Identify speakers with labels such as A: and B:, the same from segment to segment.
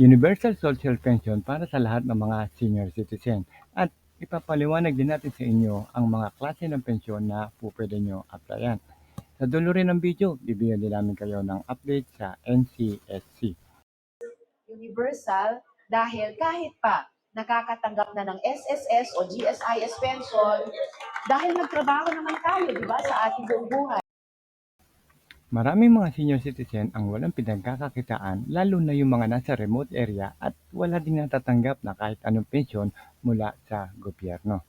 A: Universal Social Pension para sa lahat ng mga senior citizen at ipapaliwanag din natin sa inyo ang mga klase ng pensyon na po pwede nyo applyan. Sa dulo rin ng video, bibigyan din namin kayo ng update sa NCSC.
B: universal dahil kahit pa nakakatanggap na ng SSS o GSIS pension, dahil nagtrabaho naman tayo, di ba, sa ating buong buhay.
A: Maraming mga senior citizen ang walang pinagkakakitaan lalo na yung mga nasa remote area at wala din natatanggap na kahit anong pensyon mula sa gobyerno.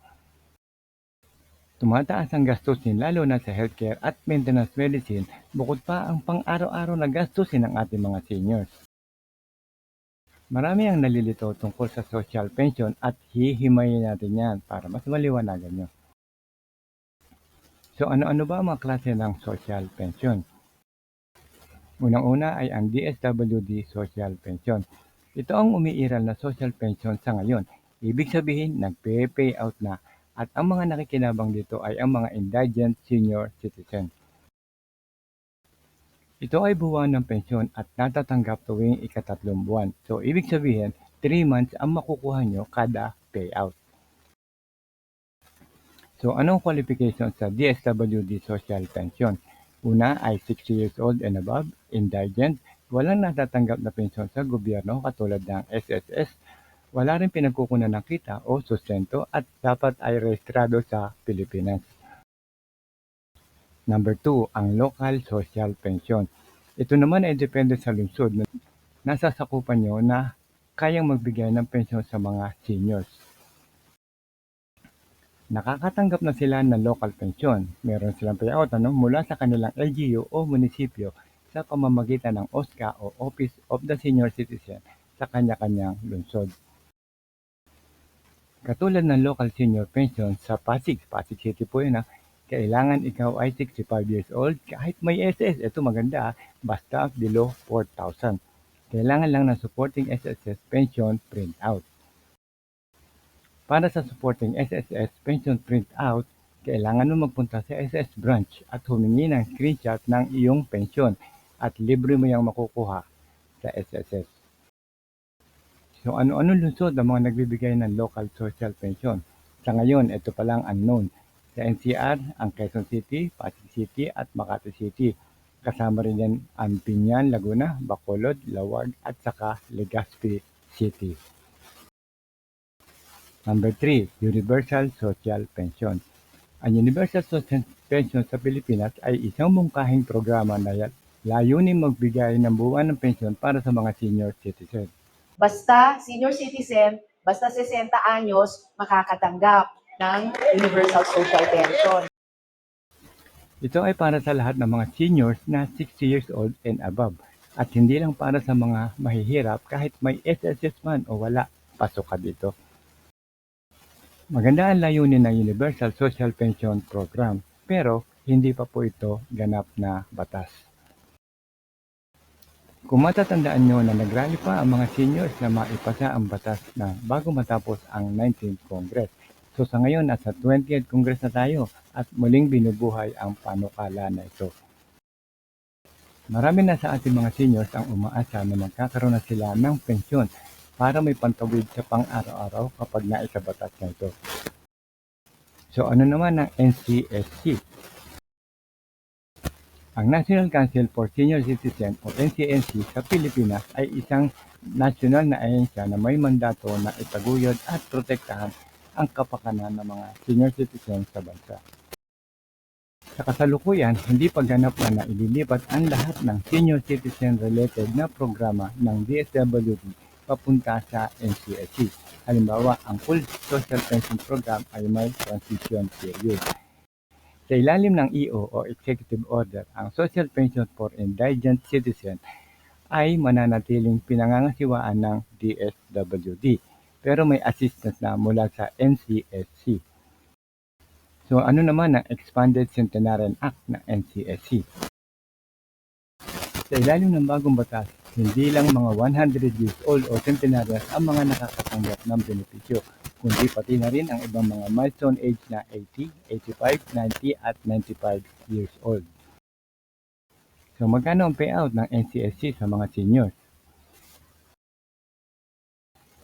A: Tumataas ang gastusin lalo na sa healthcare at maintenance medicine bukod pa ang pang-araw-araw na gastusin ng ating mga seniors. Marami ang nalilito tungkol sa social pension at hihimayin natin yan para mas maliwanagan nyo. So ano-ano ba ang mga klase ng social pension? Unang-una ay ang DSWD Social Pension. Ito ang umiiral na social pension sa ngayon. Ibig sabihin, nagpe-pay out na at ang mga nakikinabang dito ay ang mga indigent senior citizen. Ito ay buwan ng pensyon at natatanggap tuwing ikatatlong buwan. So, ibig sabihin, 3 months ang makukuha nyo kada payout. So, anong qualification sa DSWD Social Pension? Una ay 60 years old and above, indigent, walang natatanggap na pensyon sa gobyerno katulad ng SSS, wala rin pinagkukunan ng kita o sustento at dapat ay rehistrado sa Pilipinas. Number 2, ang local social pension. Ito naman ay depende sa lungsod na nasa sakupan nyo na kayang magbigay ng pensyon sa mga seniors. Nakakatanggap na sila ng local pension. Meron silang payout ano, mula sa kanilang LGU o munisipyo sa pamamagitan ng OSCA o Office of the Senior Citizen sa kanya-kanyang lungsod. Katulad ng local senior pension sa Pasig, Pasig City po yun ha, kailangan ikaw ay 65 years old kahit may SS, ito maganda basta below 4,000. Kailangan lang ng supporting SSS pension printout. Para sa supporting SSS pension printout, kailangan mo magpunta sa SS branch at humingi ng screenshot ng iyong pension at libre mo yung makukuha sa SSS. So ano-ano lungsod ang mga nagbibigay ng local social pension? Sa ngayon, ito pa lang unknown. Sa NCR, ang Quezon City, Pasig City at Makati City. Kasama rin yan ang Pinyan, Laguna, Bacolod, Lawag at saka Legazpi City. Number 3, Universal Social Pension. Ang Universal Social Pension sa Pilipinas ay isang mungkahing programa na layunin magbigay ng buwan ng pensyon para sa mga senior citizen.
B: Basta senior citizen, basta 60 anyos, makakatanggap ng universal social pension.
A: Ito ay para sa lahat ng mga seniors na 60 years old and above at hindi lang para sa mga mahihirap kahit may SSS man o wala, pasok ka dito. Maganda ang layunin ng Universal Social Pension Program pero hindi pa po ito ganap na batas. Kung matatandaan nyo na nagrally pa ang mga seniors na maipasa ang batas na bago matapos ang 19th Congress. So sa ngayon, nasa 20th Congress na tayo at muling binubuhay ang panukala na ito. Marami na sa ating mga seniors ang umaasa na magkakaroon na sila ng pensyon para may pantawid sa pang-araw-araw kapag naisabatas na ito. So ano naman ang NCSC? Ang National Council for Senior Citizen o NCNC sa Pilipinas ay isang national na ahensya na may mandato na itaguyod at protektahan ang kapakanan ng mga senior citizens sa bansa. Sa kasalukuyan, hindi pa ganap na na ililipat ang lahat ng senior citizen related na programa ng DSWD papunta sa NCSC. Halimbawa, ang full social pension program ay may transition period. Sa ilalim ng EO o Executive Order, ang Social Pension for Indigent Citizen ay mananatiling pinangangasiwaan ng DSWD pero may assistance na mula sa NCSC. So ano naman ang Expanded Centenarian Act na NCSC? Sa ilalim ng bagong batas, hindi lang mga 100 years old o centenarians ang mga nakakatanggap ng benepisyo, kundi pati na rin ang ibang mga milestone age na 80, 85, 90 at 95 years old. So magkano ang payout ng NCSC sa mga seniors?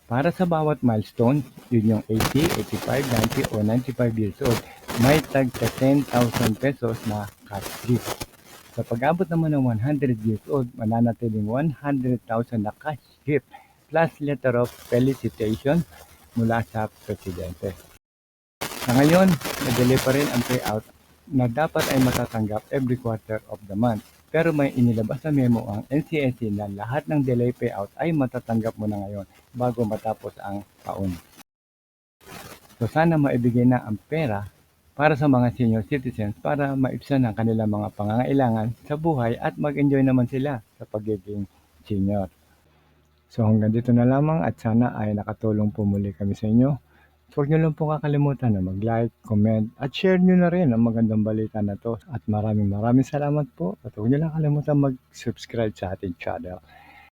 A: Para sa bawat milestone, yun yung 80, 85, 90 o 95 years old, may tagka 10,000 pesos na cash gift. Sa pag-abot naman ng 100 years old, mananatiling 100,000 na cash gift plus letter of felicitation mula sa presidente. Sa ngayon, nadali pa rin ang payout na dapat ay matatanggap every quarter of the month. Pero may inilabas na memo ang NCSC na lahat ng delay payout ay matatanggap mo na ngayon bago matapos ang taon. So sana maibigay na ang pera para sa mga senior citizens para maibsan ang kanilang mga pangangailangan sa buhay at mag-enjoy naman sila sa pagiging senior. So hanggang dito na lamang at sana ay nakatulong po muli kami sa inyo. Huwag nyo lang po kakalimutan na mag-like, comment, at share nyo na rin ang magandang balita na to. At maraming maraming salamat po. At huwag nyo lang kalimutan mag-subscribe sa ating channel.